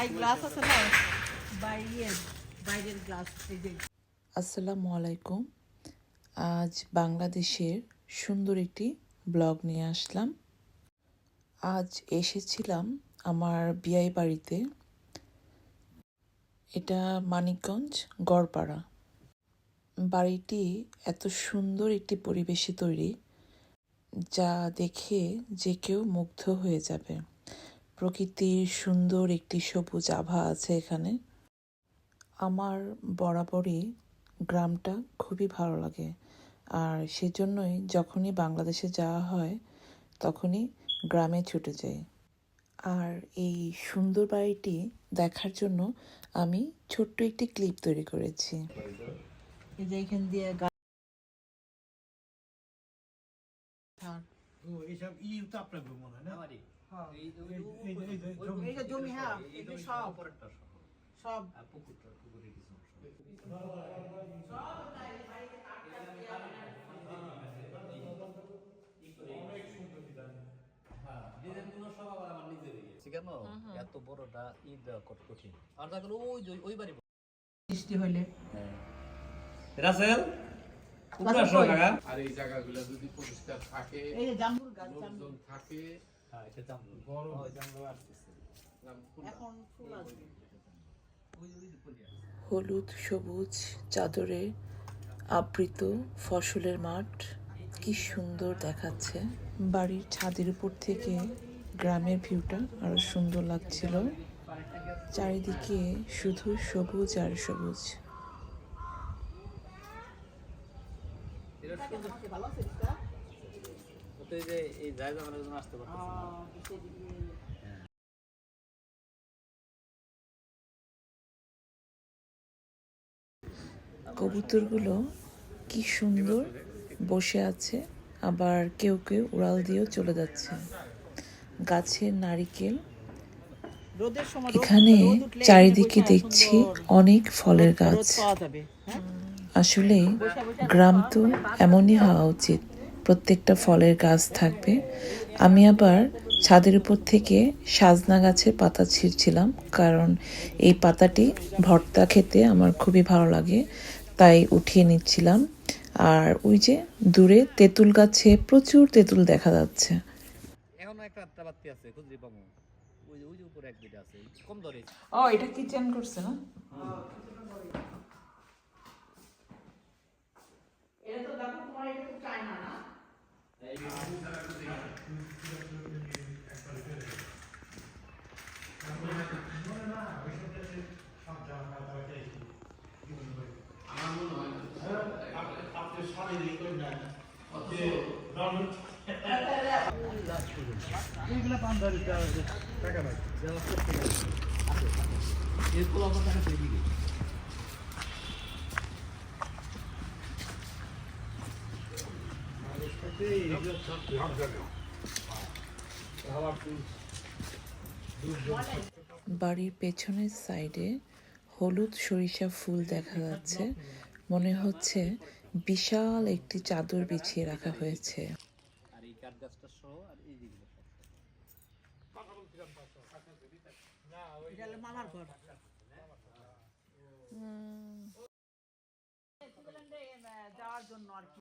Thai glass আছে না? বাইরের বাইরের গ্লাস আসসালামু আলাইকুম। আজ বাংলাদেশের সুন্দর একটি ব্লগ নিয়ে আসলাম। আজ এসেছিলাম আমার বিয়াই বাড়িতে। এটা মানিকগঞ্জ গড়পাড়া। বাড়িটি এত সুন্দর একটি পরিবেশে তৈরি যা দেখে যে কেউ মুগ্ধ হয়ে যাবে। প্রকৃতির সুন্দর একটি সবুজ আভা আছে এখানে। আমার বরাবরই গ্রামটা খুবই ভালো লাগে। আর সেজন্যই যখনই বাংলাদেশে যাওয়া হয় তখনই গ্রামে ছুটে যাই। আর এই সুন্দর বাড়িটি দেখার জন্য আমি ছোট্ট একটি ক্লিপ তৈরি করেছি। এই যে এখান দিয়ে গা- ধান। ও এইসব ই তো আপনার মনে হয় না? হ্যাঁ, জমি। হ্যাঁ এত বড়টা ঈদ কত কঠিন। আর দেখো ওই যে ওই বাড়ি বৃষ্টি হইলে। রাসেল রাসেল আর এই জায়গাগুলো যদি পরিষ্কার থাকে এই যে জামরুল গাছ জামরুল। লোকজন থাকে হ্যাঁ এটা জামরুল। গরম। জামরুল আসতেছে। এখন ফুল আসবে। ওই ওই যে পলি আছে। হলুদ সবুজ চাদরে আবৃত ফসলের মাঠ। কি সুন্দর দেখাচ্ছে। বাড়ির ছাদের উপর থেকে গ্রামের ভিউটা আরও সুন্দর লাগছিল। চারিদিকে শুধু সবুজ আর সবুজ। ভালো আছে তো এই যে এই জায়গা জন্য আসতে পারতেছে না। কবুতরগুলো কি সুন্দর বসে আছে আবার কেউ কেউ উড়াল দিয়েও চলে যাচ্ছে। গাছের নারিকেল। রোদের সময় রোদ- এখানে চারিদিকে দেখছি অনেক ফলের গাছ। হ্যাঁ? আসলে গ্রাম তো এমনই হওয়া উচিত। প্রত্যেকটা ফলের গাছ থাকবে। আমি আবার ছাদের উপর থেকে সাজনা গাছের পাতা ছিঁড়ছিলাম কারণ এই পাতাটি ভর্তা খেতে আমার খুবই ভালো লাগে তাই উঠিয়ে নিচ্ছিলাম। আর ওই যে দূরে তেঁতুল গাছে প্রচুর তেঁতুল দেখা যাচ্ছে। এখনও একটা আটটা বাতি আছে খুঁজলি পাবো। ওই যে ওই যে উপরে এক দুইটা আছে কম ধরে। ও এটা কিচেন করছে না এটা তো দেখো তোমার এটা তো চায়না না আপনি শারীরিক ওই না যে রণ এইগুলা পান্ডারি টাকা নাই বাড়ির পেছনের সাইডে হলুদ সরিষা ফুল দেখা যাচ্ছে। মনে হচ্ছে বিশাল একটি চাদর বিছিয়ে রাখা হয়েছে। আর এই কাঠ গাছটা সহ আর এই যেগুলো মামার ঘর যাওয়ার জন্য আর কি।